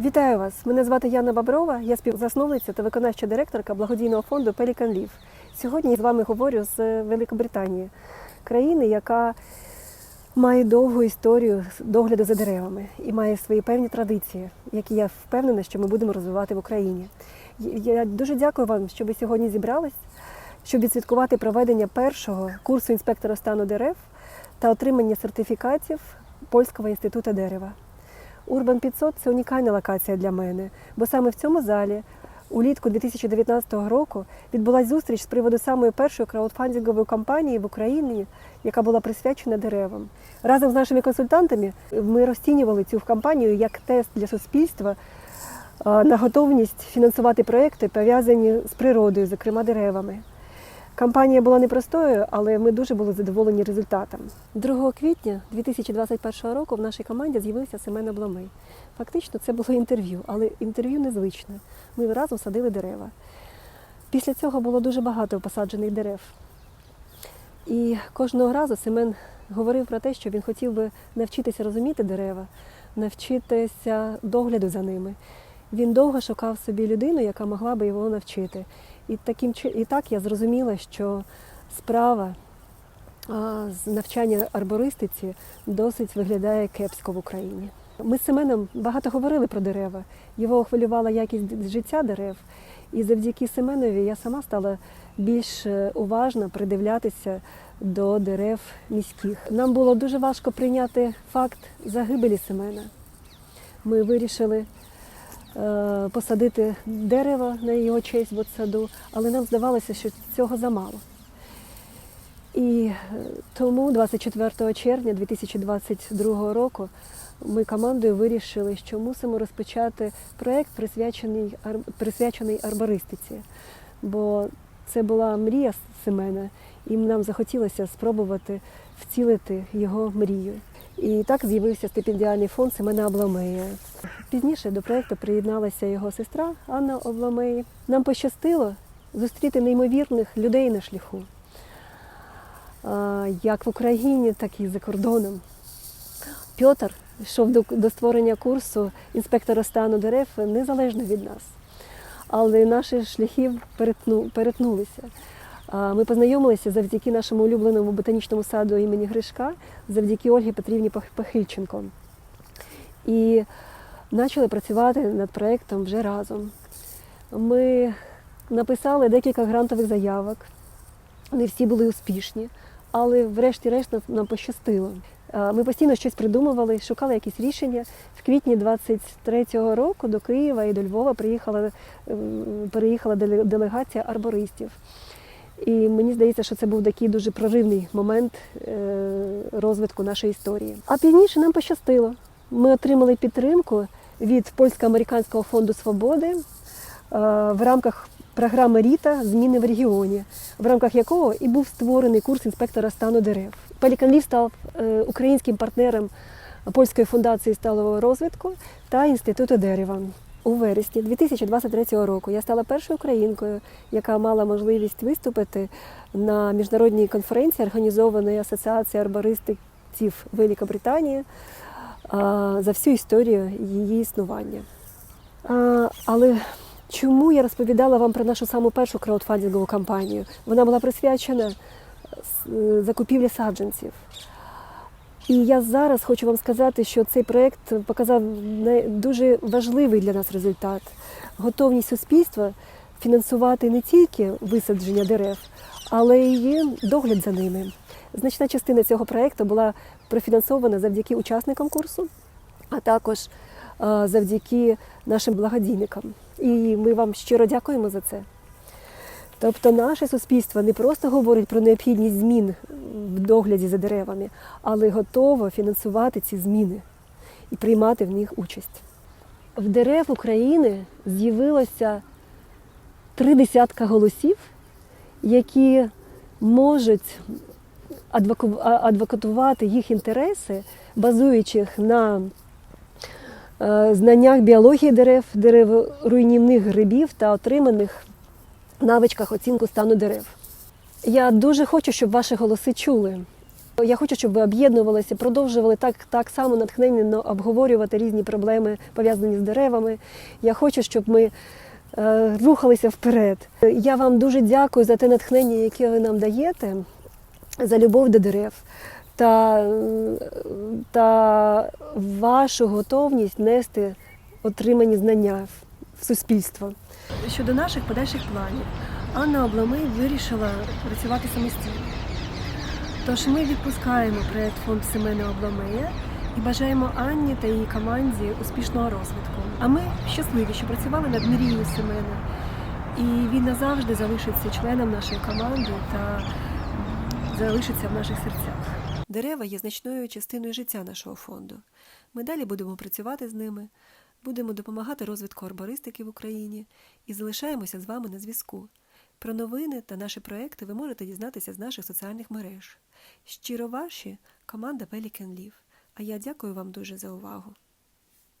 Вітаю вас! Мене звати Яна Баброва, я співзасновниця та виконавча директорка благодійного фонду Pelican Leaf. Сьогодні я з вами говорю з Великобританії, країни, яка має довгу історію догляду за деревами і має свої певні традиції, які я впевнена, що ми будемо розвивати в Україні. Я дуже дякую вам, що ви сьогодні зібрались, щоб відсвяткувати проведення першого курсу інспектора стану дерев та отримання сертифікатів Польського інституту дерева. Урбан 500 це унікальна локація для мене, бо саме в цьому залі улітку 2019 року відбулася зустріч з приводу самої першої краудфандингової кампанії в Україні, яка була присвячена деревам. Разом з нашими консультантами ми розцінювали цю кампанію як тест для суспільства на готовність фінансувати проекти, пов'язані з природою, зокрема деревами. Кампанія була непростою, але ми дуже були задоволені результатом. 2 квітня 2021 року в нашій команді з'явився Семен Обломий. Фактично, це було інтерв'ю, але інтерв'ю незвичне. Ми разом садили дерева. Після цього було дуже багато посаджених дерев. І кожного разу Семен говорив про те, що він хотів би навчитися розуміти дерева, навчитися догляду за ними. Він довго шукав собі людину, яка могла би його навчити. І таким і так я зрозуміла, що справа з навчання арбористиці досить виглядає кепсько в Україні. Ми з Семеном багато говорили про дерева. Його хвилювала якість життя дерев. І завдяки Семенові я сама стала більш е, уважно придивлятися до дерев міських. Нам було дуже важко прийняти факт загибелі Семена. Ми вирішили посадити дерево на його честь в саду, але нам здавалося, що цього замало. І е, тому 24 червня 2022 року ми командою вирішили, що мусимо розпочати проєкт, присвячений, присвячений арбористиці. Бо це була мрія Семена, і нам захотілося спробувати вцілити його мрію. І так з'явився стипендіальний фонд Семена Обламея. Пізніше до проєкту приєдналася його сестра Анна Обламеї. Нам пощастило зустріти неймовірних людей на шляху, як в Україні, так і за кордоном. Пьотр йшов до, до створення курсу інспектора стану дерев незалежно від нас. Але наші шляхи перетну, перетнулися. Ми познайомилися завдяки нашому улюбленому ботанічному саду імені Гришка, завдяки Ольгі Петрівні Пах- Пахильченко. І почали працювати над проєктом вже разом. Ми написали декілька грантових заявок. Не всі були успішні, але врешті-решт нам- пощастило. Е, Ми постійно щось придумували, шукали якісь рішення. В квітні 23-го року до Києва і до Львова приїхала, е, переїхала делегація арбористів. І мені здається, що це був такий дуже проривний момент е, розвитку нашої історії. А пізніше нам пощастило. Ми отримали підтримку від Польсько-американського фонду свободи е, в рамках програми Ріта Зміни в регіоні, в рамках якого і був створений курс інспектора стану дерев. Пелікан Лів став е, українським партнером Польської фундації сталого розвитку та інституту дерева. У вересні 2023 року я стала першою українкою, яка мала можливість виступити на міжнародній конференції, організованої Асоціацією арбористів Великобританії за всю історію її існування. Але чому я розповідала вам про нашу саму першу краудфандингову кампанію? Вона була присвячена е, закупівлі саджанців. І я зараз хочу вам сказати, що цей проєкт показав дуже важливий для нас результат готовність суспільства фінансувати не тільки висадження дерев, але й догляд за ними. Значна частина цього проєкту була профінансована завдяки учасникам курсу, а також е, завдяки нашим благодійникам. І ми вам щиро дякуємо за це. Тобто наше суспільство не просто говорить про необхідність змін в догляді за деревами, але готово фінансувати ці зміни і приймати в них участь. В дерев України з'явилося три десятка голосів, які можуть адвокатувати їх інтереси, базуючись на е, знаннях біології дерев, дереворуйнівних грибів та отриманих навичках оцінку стану дерев. Я дуже хочу, щоб ваші голоси чули. Я хочу, щоб ви об'єднувалися, продовжували так, так само натхненно обговорювати різні проблеми, пов'язані з деревами. Я хочу, щоб ми е, рухалися вперед. Я вам дуже дякую за те натхнення, яке ви нам даєте, за любов до дерев та, та вашу готовність нести отримані знання в- суспільство. Щодо наших подальших планів, Анна Обламий вирішила працювати самостійно. Тож ми відпускаємо проєкт фонд Семена Обламея і бажаємо Анні та її команді успішного розвитку. А ми щасливі, що працювали над мрією Семена. І він назавжди залишиться членом нашої команди та залишиться в наших серцях. Дерева є значною частиною життя нашого фонду. Ми далі будемо працювати з ними, будемо допомагати розвитку арбористики в Україні і залишаємося з вами на зв'язку. Про новини та наші проекти ви можете дізнатися з наших соціальних мереж. Щиро ваші команда Pelican Leaf. А я дякую вам дуже за увагу.